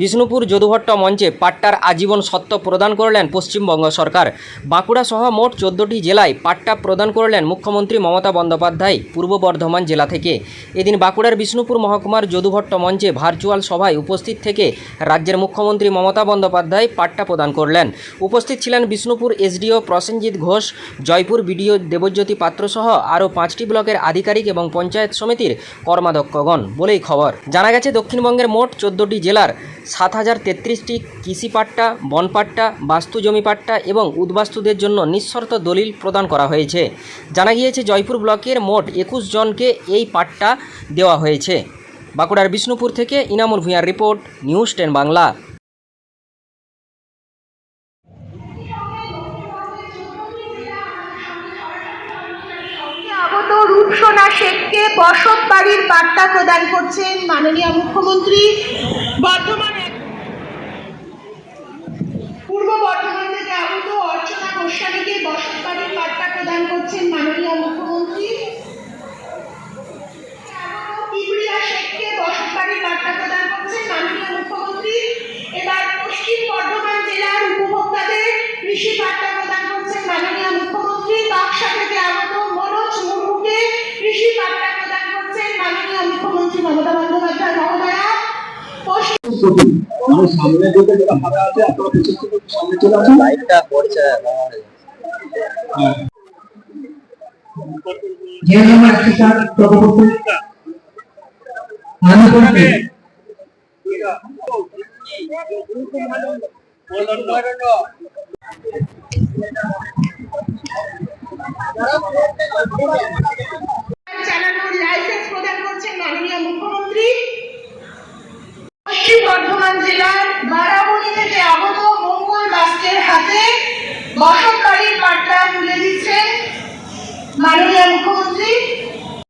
বিষ্ণুপুর যদুভট্ট মঞ্চে পাট্টার আজীবন সত্ত্ব প্রদান করলেন পশ্চিমবঙ্গ সরকার। বাঁকুড়া সহ মোট চোদ্দোটি জেলায় পাট্টা প্রদান করলেন মুখ্যমন্ত্রী মমতা বন্দ্যোপাধ্যায়, পূর্ব বর্ধমান জেলা থেকে। এদিন বাঁকুড়ার বিষ্ণুপুর মহকুমার যদুভট্ট মঞ্চে ভার্চুয়াল সভায় উপস্থিত থেকে রাজ্যের মুখ্যমন্ত্রী মমতা বন্দ্যোপাধ্যায় পাট্টা প্রদান করলেন। উপস্থিত ছিলেন বিষ্ণুপুর এসডিও প্রসেনজিৎ ঘোষ, জয়পুর বিডিও দেবজ্যোতি পাত্র সহ আরও পাঁচটি ব্লকের আধিকারিক এবং পঞ্চায়েত সমিতির কর্মাধ্যক্ষগণ। বলেই খবর। জানা গেছে, দক্ষিণবঙ্গের মোট চোদ্দোটি জেলার সাত হাজার তেত্রিশটি কৃষিপাট্টা বনপাট্টা বাস্তু জমি পাট্টা এবং উদ্বাস্তুদের জন্য নিঃশর্ত দলিল প্রদান করা হয়েছে। জানা গিয়েছে জয়পুর ব্লকের মোট একুশ জনকে এই পাট্টা দেওয়া হয়েছে। বাঁকুড়ার বিষ্ণুপুর থেকে Inamul ভূঁইয়ার report news ten Bangla. Rupsona শেখকে বসত বাড়ির বার্তা প্রদান করছেন মাননীয় মুখ্যমন্ত্রী। বর্ধমান এক- পূর্ব বর্ধমান থেকে আগত অর্চনা গোস্বামীকে বসত বাড়ির বার্তা করছেন মাননীয় মুখ্যমন্ত্রী? পিপড়িয়া শেখকে বসত বার্তা প্রদান করছেন মাননীয় মুখ্যমন্ত্রী। এবার পশ্চিম বর্ধমান জেলার উপভোক্তাদের কৃষি বার্তা প্রদান করছেন মাননীয় মুখ্যমন্ত্রী। বাক্সা থেকে আগত মনোজ মুর্মুকে কৃষি বার্তা প্রদান করছেন মাননীয় মুখ্যমন্ত্রী মমতা বন্দ্যোপাধ্যায়। মহোদয়া মানে সামনে যেতে যেটা ফাঁকা আছে আপনারা সামনে চলে আসুন। লাইটটা পড়ছে। লাইসেন্স প্রদান করছেন মাননীয় মুখ্যমন্ত্রী। পশ্চিম বর্ধমান জেলার বারাবণী থেকে আগত মঙ্গল দাসের হাতে বসত বাড়ির